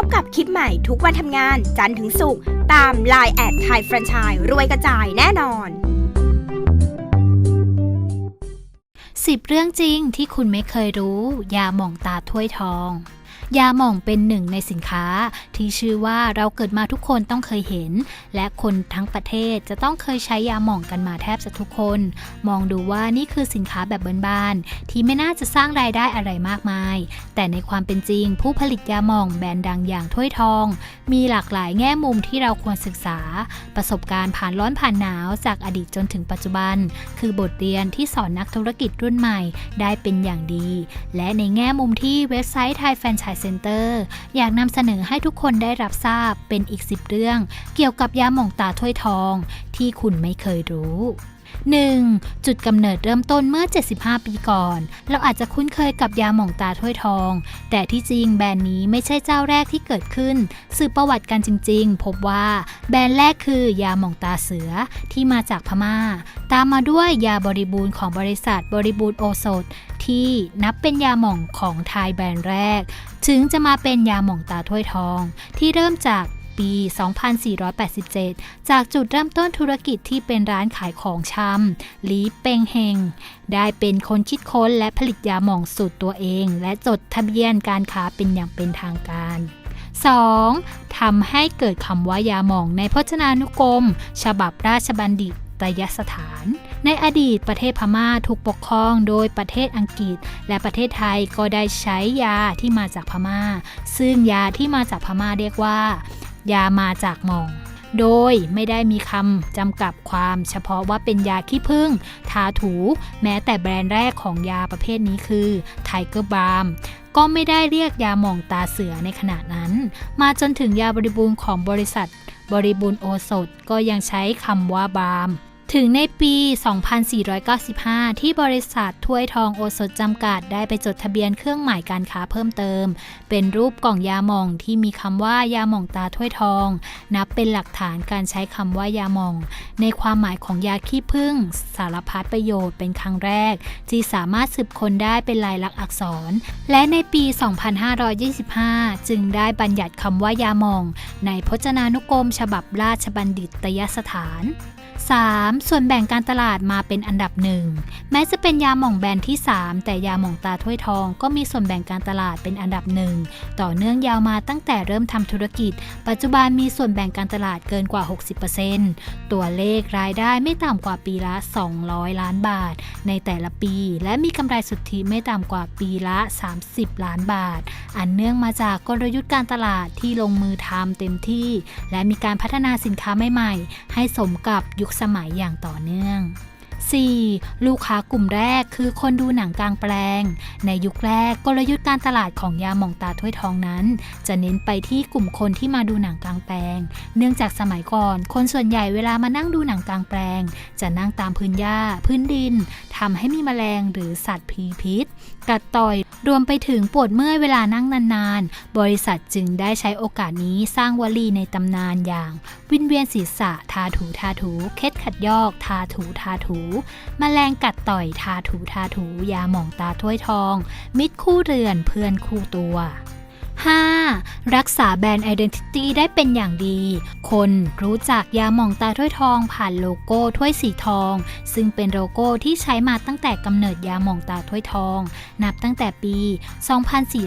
บกับคลิปใหม่ทุกวันทำงาน จันทร์ถึงศุกร์ตาม Line แอดไทยแฟรนไชส์รวยกระจายแน่นอน 10 เรื่องจริงที่คุณไม่เคยรู้ยาหมองตาถ้วยทอง ยาหม่องเป็นหนึ่งในสินค้า ที่ชื่อว่าเราเกิดมาทุกคนต้องเคยเห็น และคนทั้งประเทศจะต้องเคยใช้ยาหม่องกันมาแทบจะทุกคน มองดูว่านี่คือสินค้าแบบบ้านๆที่ไม่น่าจะสร้างรายได้อะไรมากมาย แต่ในความเป็นจริง ผู้ผลิตยาหม่องแบรนด์ดังอย่างถ้วยทอง มีหลากหลายแง่มุมที่เราควรศึกษา ประสบการณ์ผ่านร้อนผ่านหนาวจากอดีตจนถึงปัจจุบัน คือบทเรียนที่สอนนักธุรกิจรุ่นใหม่ ได้เป็นอย่างดี และในแง่มุมที่เว็บไซต์ไทยแฟนชส์เ Center อยากนำเสนอให้ทุกคนได้รับทราบเป็นอีก 10 เรื่อง เกี่ยวกับยาหม่องตาถ้วยทอง ที่คุณไม่เคยรู้ 1. จุดกำเนิดเริ่มต้นเมื่อ 75 ปีก่อน เราอาจจะคุ้นเคยกับยาหม่องตาถ้วยทอง แต่ที่จริงแบรนด์นี้ไม่ใช่เจ้าแรกที่เกิดขึ้น สืบประวัติกันจริง ๆ พบว่าแบรนด์แรกคือยาหม่องตาเสือที่มาจากพม่า ตามมาด้วยยาบริบูรณ์ของบริษัทบริบูรณ์โอสถที่นับเป็นยาหม่องของไทยแบรนด์แรก ถึงจะมาเป็นยาหม่องตาถ้วยทอง ที่เริ่มจาก ปี 2487 จากจุดเริ่มต้นธุรกิจที่เป็นร้านขายของชำหลีเปงเฮง ได้เป็นคนคิดค้นและผลิตยาหม่องสูตรตัวเอง และจดทะเบียนการค้าเป็นอย่างเป็นทางการ 2. ทำให้เกิดคำว่ายาหม่องในพจนานุกรม ฉบับราชบัณฑิตยสถาน ในอดีตประเทศพม่าถูกปกครองโดยประเทศอังกฤษ และประเทศไทยก็ได้ใช้ยาที่มาจากพม่า ซึ่งยาที่มาจากพม่าเรียกว่า ยามาจากหม่อง โดยไม่ได้มีคำจำกัดความเฉพาะว่าเป็นยาขี้ผึ้งทาถู แม้แต่แบรนด์แรกของยาประเภทนี้คือไทเกอร์บรามก็ไม่ได้เรียกยาหม่องตาเสือในขณะนั้น มาจนถึงยาบริบูรณ์ของบริษัท บริบูรณ์โอสถก็ยังใช้คำว่าบราม ถึงในปี 2495 ที่บริษัทถ้วยทองโอสถจำกัดได้ไปจดทะเบียนเครื่องหมายการค้าเพิ่มเติม เป็นรูปกล่องยาหม่องที่มีคำว่ายาหม่องตาถ้วยทอง นับเป็นหลักฐานการใช้คำว่ายาหม่อง ในความหมายของยาขี้ผึ้งสารพัดประโยชน์เป็นครั้งแรก ที่สามารถสืบค้นได้เป็นลายลักษณ์อักษร และในปี 2525 จึงได้บัญญัติคำว่ายาหม่อง ในพจนานุกรมฉบับราชบัณฑิตยสถาน 3. ส่วนแบ่งการตลาดมาเป็นอันดับหนึ่งแม้จะเป็นยาหม่องแบรนด์ที่ 3 แต่ยาหม่องตาถ้วยทอง ก็มีส่วนแบ่งการตลาดเป็นอันดับหนึ่งต่อเนื่องยาวมาตั้งแต่เริ่มทำธุรกิจ ปัจจุบันมีส่วนแบ่งการตลาดเกินกว่า 60%ตัวเลขรายได้ไม่ต่ำกว่าปีละ 200 ล้านบาท ในแต่ละปี และมีกำไรสุทธิไม่ต่ำกว่าปีละ 30 ล้านบาท อันเนื่องมาจากกลยุทธ์การตลาดที่ลงมือทำเต็มที่ และมีการพัฒนาสินค้าใหม่ๆให้สมกับยุคสมัยอย่างต่อเนื่อง 4. ลูกค้ากลุ่มแรกคือคนดูหนังกลางแปลง ในยุคแรกกลยุทธ์การตลาดของยาหม่องตาถ้วยทองนั้น จะเน้นไปที่กลุ่มคนที่มาดูหนังกลางแปลง เนื่องจากสมัยก่อน คนส่วนใหญ่เวลามานั่งดูหนังกลางแปลง จะนั่งตามพื้นหญ้า พื้นดินทำให้มีแมลงหรือสัตว์พีพิษ กัดต่อยรวมไปถึงปวดเมื่อยเวลานั่งนานๆ บริษัทจึงได้ใช้โอกาสนี้สร้างวลีในตำนานอย่าง วินเวียนศีรษะทาถูทาถู เคล็ดขัดยอก ทาถูทาถูแมลงกัดต่อยทาถูทาถูยาหมองตาถ้วยทอง มิตรคู่เรือนเพื่อนคู่ตัว 5. รักษาแบรนด์ Identity ได้เป็นอย่างดี คนรู้จักยาหม่องตาถ้วยทองผ่านโลโก้ถ้วยสีทอง ซึ่งเป็นโลโก้ที่ใช้มาตั้งแต่กำเนิดยาหม่องตาถ้วยทอง นับตั้งแต่ปี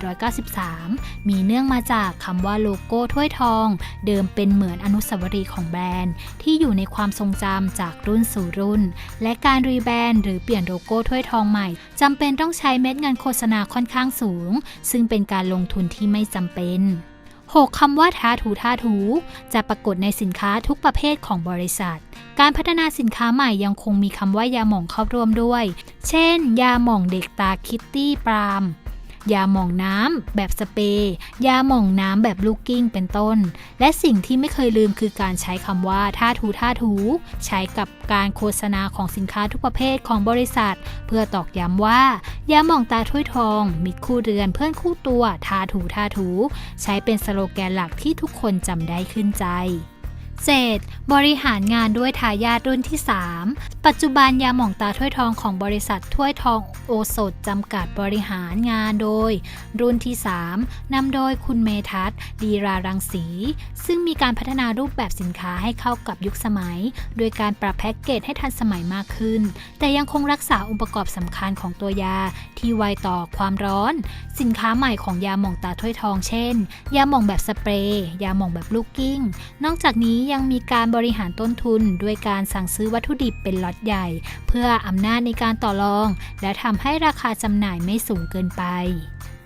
2493 มีเนื่องมาจากคำว่าโลโก้ถ้วยทอง เดิมเป็นเหมือนอนุสาวรีย์ของแบรนด์ ที่อยู่ในความทรงจำจากรุ่นสู่รุ่น และการรีแบรนด์หรือเปลี่ยนโลโก้ถ้วยทองใหม่จำเป็นต้องใช้เม็ดเงินโฆษณาค่อนข้างสูง ซึ่งเป็นการลงทุนที่ไม่จำเป็น 6. คำว่าทาถูทาถู จะปรากฏในสินค้าทุกประเภทของบริษัท การพัฒนาสินค้าใหม่ยังคงมีคำว่ายาหม่องเข้าร่วมด้วย เช่น ยาหม่องเด็กตาคิตตี้ปราม ยาหม่องน้ำแบบสเปรย์ยาหม่องน้ำแบบลูกกิ้งเป็นต้น และสิ่งที่ไม่เคยลืมคือการใช้คำว่าท่าถูท่าถูใช้กับการโฆษณาของสินค้าทุกประเภทของบริษัท เพื่อตอกย้ำว่า ยาหม่องตาถ้วยทอง มิตรคู่เรือนเพื่อนคู่ตัวทาถูทาถู ใช้เป็นสโลแกนหลักที่ทุกคนจำได้ขึ้นใจ 7. บริหารงานด้วยทายาทรุ่นที่ 3ปัจจุบันยาหม่องตาถ้วยทองของบริษัทถ้วยทองโอสถจำกัดบริหารงานโดย รุ่นที่ 3นำโดยคุณเมทัศดีรารังสี ซึ่งมีการพัฒนารูปแบบสินค้าให้เข้ากับยุคสมัย โดยการปรับแพ็กเกจให้ทันสมัยมากขึ้น แต่ยังคงรักษาองค์ประกอบสำคัญของตัวยาที่ไวต่อความร้อน สินค้าใหม่ของยาหม่องตาถ้วยทอง เช่น ยาหม่องแบบสเปรย์ยาหม่องแบบลูกกิ้ง นอกจากนี้ยังมีการบริหารต้นทุน ด้วยการสั่งซื้อวัตถุดิบเป็นล็อตใหญ่ เพื่ออำนาจในการต่อรอง และทำให้ราคาจำหน่ายไม่สูงเกินไป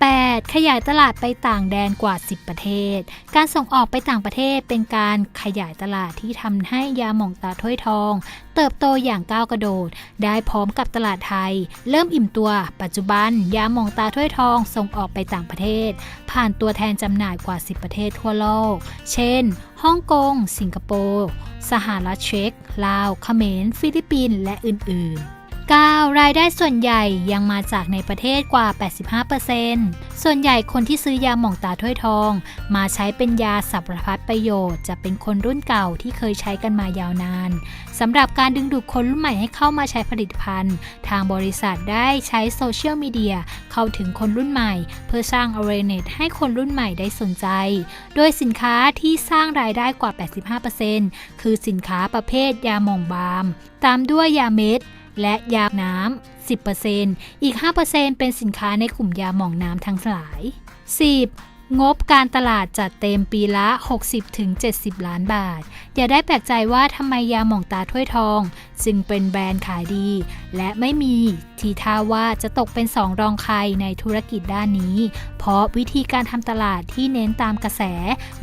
8. ขยายตลาดไปต่างแดนกว่า 10 ประเทศ การส่งออกไปต่างประเทศเป็นการขยายตลาดที่ทำให้ยาหม่องตาถ้วยทอง เติบโตอย่างก้าวกระโดด ได้พร้อมกับตลาดไทย เริ่มอิ่มตัว ปัจจุบัน ยาหม่องตาถ้วยทองส่งออกไปต่างประเทศ ผ่านตัวแทนจำหน่ายกว่า 10 ประเทศทั่วโลก เช่น ฮ่องกง สิงคโปร์ สหรัฐเช็กลาว เขมร ฟิลิปปินส์ และอื่นๆ 9. รายได้ส่วนใหญ่ยังมาจากในประเทศกว่า 85%ส่วนใหญ่คนที่ซื้อยาหม่องตาถ้วยทอง มาใช้เป็นยาสัพพพัดประโยชน์ จะเป็นคนรุ่นเก่าที่เคยใช้กันมายาวนานสำหรับการดึงดูดคนรุ่นใหม่ให้เข้ามาใช้ผลิตภัณฑ์ ทางบริษัทได้ใช้โซเชียลมีเดียเข้าถึงคนรุ่นใหม่ เพื่อสร้าง awareness ให้คนรุ่นใหม่ได้สนใจ โดยสินค้าที่สร้างรายได้กว่า 85%คือสินค้าประเภทยาหม่องบาม ตามด้วยยาเม็ด และยาน้ำ 10%อีก 5%เป็นสินค้าในกลุ่มยาหม่องน้ำทั้งหลาย 10. งบการตลาดจัดเต็มปีละ 60-70 ล้านบาท อย่าได้แปลกใจว่าทำไมยาหม่องตาถ้วยทองจึงเป็นแบรนด์ขายดี และไม่มีทีท่าว่าจะตกเป็นสองรองใครในธุรกิจด้านนี้ เพราะวิธีการทำตลาดที่เน้นตามกระแส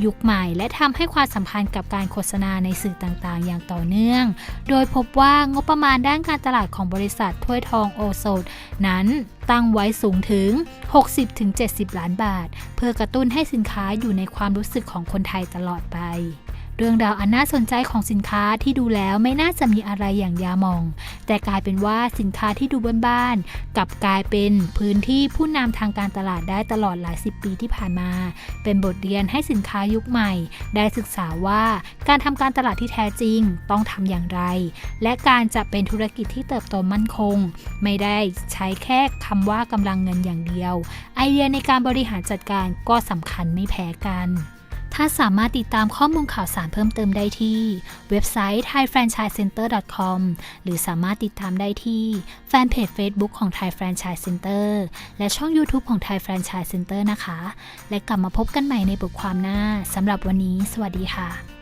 ยุคใหม่ และทำให้ความสัมพันธ์กับการโฆษณาในสื่อต่างๆ อย่างต่อเนื่อง โดยพบว่างบประมาณด้านการตลาดของบริษัทถ้วยทองโอโซดนั้นตั้งไว้สูงถึง 60-70 ล้านบาท เพื่อกระตุ้นให้สินค้าอยู่ในความรู้สึกของคนไทยตลอดไป เรื่องราวอันน่าสนใจของสินค้าที่ดูแล้วไม่น่าจะมีอะไรอย่างยามอง แต่กลายเป็นว่าสินค้าที่ดูบ้านๆกลับกลายเป็นพื้นที่ผู้นำทางการตลาดได้ตลอดหลายสิบปีที่ผ่านมา เป็นบทเรียนให้สินค้ายุคใหม่ ได้ศึกษาว่าการทำการตลาดที่แท้จริงต้องทำอย่างไร และการจะเป็นธุรกิจที่เติบโตมั่นคง ไม่ได้ใช้แค่คำว่ากำลังเงินอย่างเดียว ไอเดียในการบริหารจัดการก็สำคัญไม่แพ้กัน ถ้าสามารถติดตามข้อมูลข่าวสารเพิ่มเติมได้ที่ เว็บไซต์ thaifranchisecenter.com หรือสามารถติดตามได้ที่แฟนเพจ Facebook ของ Thai Franchise Center และช่อง YouTube ของ Thai Franchise Center นะคะ และกลับมาพบกันใหม่ในบทความหน้าสำหรับวันนี้ สวัสดีค่ะ